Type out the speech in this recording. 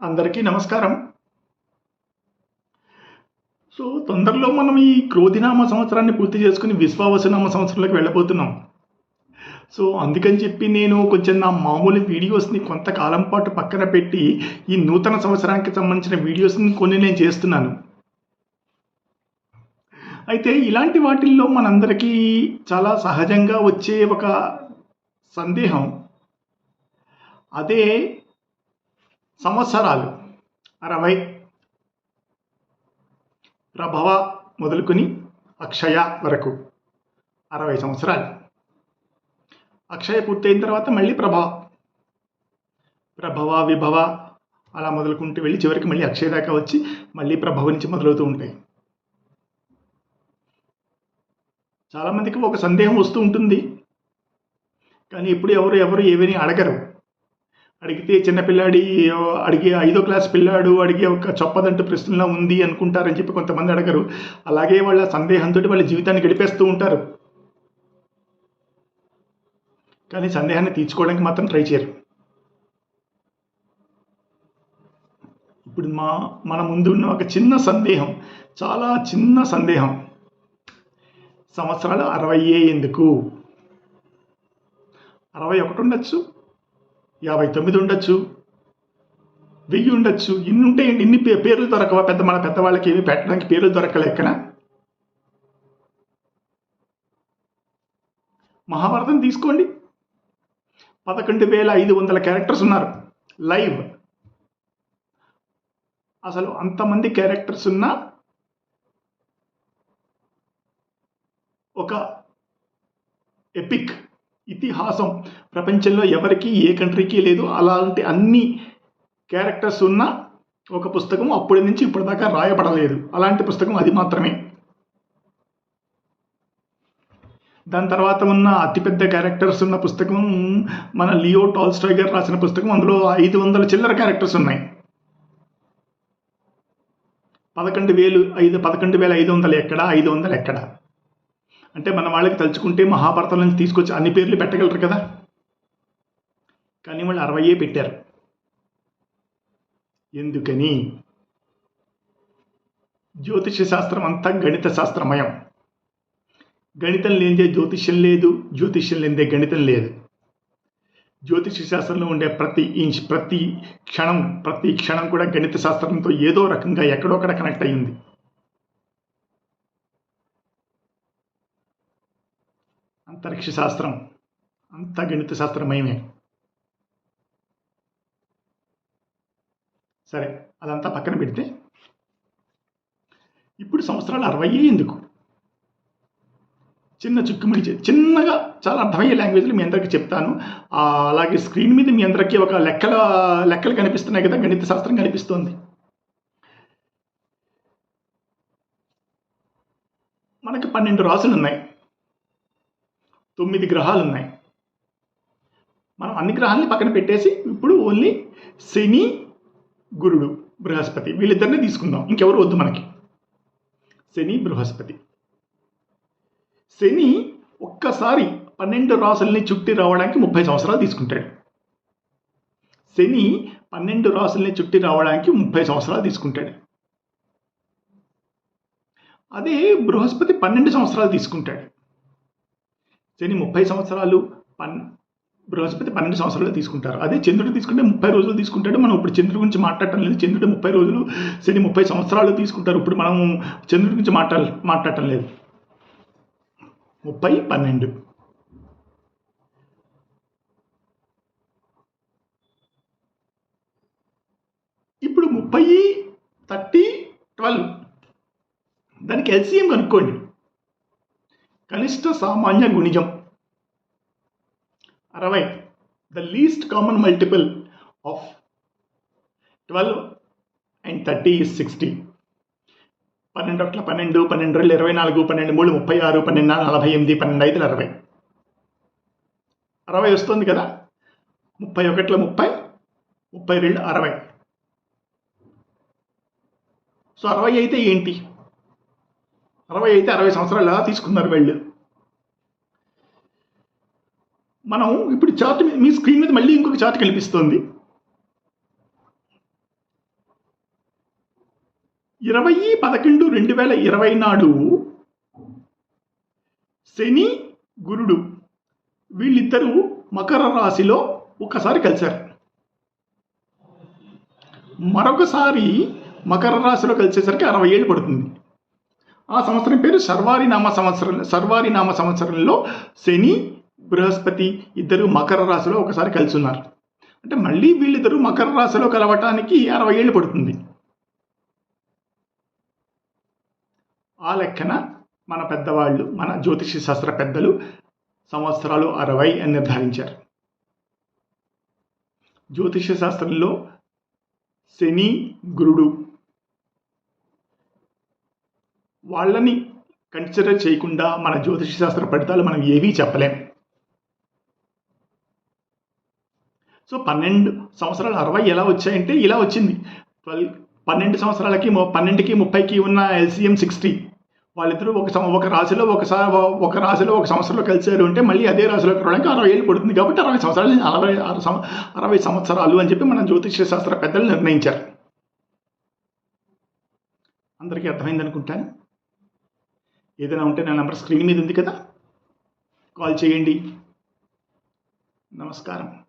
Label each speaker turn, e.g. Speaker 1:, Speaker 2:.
Speaker 1: అందరికీ నమస్కారం. సో తొందరలో మనం ఈ క్రోధినామ సంవత్సరాన్ని పూర్తి చేసుకుని విశ్వావసనామ సంవత్సరంలోకి వెళ్ళబోతున్నాం. సో అందుకని చెప్పి నేను కొంచెం నా మామూలు వీడియోస్ని కొంతకాలం పాటు పక్కన పెట్టి ఈ నూతన సంవత్సరానికి సంబంధించిన వీడియోస్ని కొన్ని నేను చేస్తున్నాను. అయితే ఇలాంటి వాటిల్లో మనందరికీ చాలా సహజంగా వచ్చే ఒక సందేహం. అదే సంవత్సరాలు. అరవై. ప్రభవ మొదలుకొని అక్షయ వరకు. అరవై సంవత్సరాలు. అక్షయ పూర్తయిన తర్వాత మళ్ళీ ప్రభవ ప్రభవ విభవ అలా మొదలుకుంటూ వెళ్ళి చివరికి మళ్ళీ అక్షయ దాకా వచ్చి మళ్ళీ ప్రభవ నుంచి మొదలవుతూ ఉంటాయి. చాలామందికి ఒక సందేహం వస్తూ ఉంటుంది. కానీ ఇప్పుడు ఎవరు ఎవరు ఏమని అడగరు. అడిగితే చిన్నపిల్లాడి అడిగే ఐదో క్లాస్ పిల్లాడు అడిగే ఒక చొప్పదంటు ప్రశ్నలా ఉంది అనుకుంటారని చెప్పి కొంతమంది అడగరు. అలాగే వాళ్ళ సందేహంతో వాళ్ళ జీవితాన్ని గడిపేస్తూ ఉంటారు. కానీ సందేహాన్ని తీర్చుకోవడానికి మాత్రం ట్రై చేయరు. ఇప్పుడు మా మన ముందు ఉన్న ఒక చిన్న సందేహం చాలా చిన్న సందేహం. సంవత్సరాలు అరవై ఎందుకు? అరవై ఒకటి ఉండొచ్చు యాభై తొమ్మిది ఉండొచ్చు. వెయ్యి ఉండొచ్చు. ఇన్ని ఉంటే ఇన్ని పే- పేర్లు దొరకవా? పెద్ద మన పెద్దవాళ్ళకి ఏమి పెట్టడానికి పేర్లు దొరకలేకనా మహాభారతం తీసుకోండి. పదకొండు వేల ఐదు వందల క్యారెక్టర్స్ ఉన్నారు. లైవ్. అసలు అంతమంది క్యారెక్టర్స్ ఉన్న ఒక ఎపిక్ ఇతిహాసం. ప్రపంచంలో ఎవరికి ఏ కంట్రీకి లేదు. అలాంటి అన్ని క్యారెక్టర్స్ ఉన్న ఒక పుస్తకం అప్పటి నుంచి ఇప్పటిదాకా రాయబడలేదు. అలాంటి పుస్తకం అది మాత్రమే. దాని తర్వాత ఉన్న అతిపెద్ద క్యారెక్టర్స్ ఉన్న పుస్తకం మన లియో టాల్స్టాయ్ గారు రాసిన పుస్తకం అందులో ఐదు వందల చిల్లర క్యారెక్టర్స్ ఉన్నాయి. పదకొండు వేలు ఐదు పదకొండు వేల ఐదు వందలు ఎక్కడ ఐదు వందలు ఎక్కడ? అంటే మన వాళ్ళకి తలుచుకుంటే మహాభారతం నుంచి తీసుకొచ్చి అన్ని పేర్లు పెట్టగలరు కదా? కానీ వాళ్ళు అరవయే పెట్టారు. ఎందుకని? జ్యోతిష శాస్త్రం అంతా గణిత శాస్త్రమయం. గణితం లేనిదే జ్యోతిష్యం లేదు జ్యోతిష్యం లేనిదే గణితం లేదు. జ్యోతిష శాస్త్రంలో ఉండే ప్రతి ఇంచ్ ప్రతి క్షణం ప్రతి క్షణం కూడా గణిత శాస్త్రంతో ఏదో రకంగా ఎక్కడోక్కడ కనెక్ట్ అయ్యింది. అంతరిక్ష శాస్త్రం అంత గణిత శాస్త్రమయమే సరే అదంతా పక్కన పెడితే. ఇప్పుడు సంవత్సరాలు అరవై ఎందుకు? చిన్న చుక్కుమిడి చిన్నగా చాలా అర్థమయ్యే లాంగ్వేజ్లో మీ అందరికీ చెప్తాను. అలాగే స్క్రీన్ మీద మీ అందరికీ ఒక లెక్కల లెక్కలు కనిపిస్తున్నాయి కదా గణిత శాస్త్రం కనిపిస్తోంది. మనకి పన్నెండు రాసులు ఉన్నాయి తొమ్మిది గ్రహాలు ఉన్నాయి మనం అన్ని గ్రహాలని పక్కన పెట్టేసి ఇప్పుడు ఓన్లీ శని గురుడు బృహస్పతి వీళ్ళిద్దరిని తీసుకుందాం. ఇంకెవరు వద్దు మనకి. శని బృహస్పతి. శని ఒక్కసారి పన్నెండు రాసుల్ని చుట్టి రావడానికి ముప్పై సంవత్సరాలు తీసుకుంటాడు. శని పన్నెండు రాసుల్ని చుట్టి రావడానికి ముప్పై సంవత్సరాలు తీసుకుంటాడు. అదే బృహస్పతి పన్నెండు సంవత్సరాలు తీసుకుంటాడు. శని ముప్పై సంవత్సరాలు పన్ బృహస్పతి పన్నెండు సంవత్సరాలు తీసుకుంటారు. అదే చంద్రుడు తీసుకుంటే ముప్పై రోజులు తీసుకుంటాడు. మనం ఇప్పుడు చంద్రుడి గురించి మాట్లాడటం లేదు. చంద్రుడు ముప్పై రోజులు శని ముప్పై సంవత్సరాలు తీసుకుంటారు. ఇప్పుడు మనం చంద్రుడి గురించి మాట్లాడ మాట్లాడటం లేదు. ముప్పై పన్నెండు. ఇప్పుడు ముప్పై థర్టీ ట్వెల్వ్. దానికి ఎల్సిఎం కనుక్కోండి. కనిష్ట సామాన్య గుణిజం. అరవై the least common multiple of twelve and thirty is sixty పన్నెండు ఒకట్ల పన్నెండు పన్నెండు రెండు ఇరవై నాలుగు పన్నెండు మూడు ముప్పై ఆరు పన్నెండు నలభై ఎనిమిది పన్నెండు ఐదు అరవై. అరవై వస్తుంది కదా? ముప్పై ఒకట్ల ముప్పై ముప్పై రెండు అరవై. సో అరవై అయితే ఏంటి? అరవై అయితే అరవై సంవత్సరాలు తీసుకున్నారు వీళ్ళు? మనం ఇప్పుడు చార్ట్ మీ స్క్రీన్ మీద మళ్ళీ ఇంకొక చార్ట్ కనిపిస్తోంది. ఇరవై పదకొండు రెండు వేల ఇరవై నాడు శని గురుడు వీళ్ళిద్దరూ మకర రాశిలో ఒకసారి కలిశారు. మరొకసారి మకర రాశిలో కలిసేసరికి అరవై ఏళ్ళు పడుతుంది. ఆ సంవత్సరం పేరు సర్వారి నామ సంవత్సరం సర్వారి నామ సంవత్సరంలో శని బృహస్పతి ఇద్దరు మకర రాశిలో ఒకసారి కలిసి ఉన్నారు అంటే మళ్ళీ వీళ్ళిద్దరూ మకర రాశిలో కలవటానికి అరవై ఏళ్ళు పడుతుంది. ఆ లెక్కన మన పెద్దవాళ్ళు మన జ్యోతిష శాస్త్ర పెద్దలు సంవత్సరాలు అరవై అని నిర్ధారించారు. జ్యోతిష శాస్త్రంలో శని గురుడు వాళ్ళని కన్సిడర్ చేయకుండా మన జ్యోతిష శాస్త్ర ఫలితాలు మనం ఏవీ చెప్పలేం. సో పన్నెండు సంవత్సరాలు అరవై ఎలా వచ్చాయంటే ఇలా వచ్చింది. ట్వెల్వ్ పన్నెండు సంవత్సరాలకి పన్నెండుకి ముప్పైకి ఉన్న ఎల్సిఎం సిక్స్టీ వాళ్ళిద్దరూ ఒక ఒక రాశిలో ఒకసారి ఒక రాశిలో ఒక సంవత్సరంలో కలిసారు అంటే మళ్ళీ అదే రాశిలోకి రావడానికి అరవై ఏళ్ళు పడుతుంది కాబట్టి అరవై సంవత్సరాలు అరవై ఆరు అరవై సంవత్సరాలు అని చెప్పి మన జ్యోతిష శాస్త్ర పెద్దలు నిర్ణయించారు. అందరికీ అర్థమైంది అనుకుంటాను ఏదైనా ఉంటే నా నెంబర్ స్క్రీన్ మీద ఉంది కదా? కాల్ చేయండి. నమస్కారం.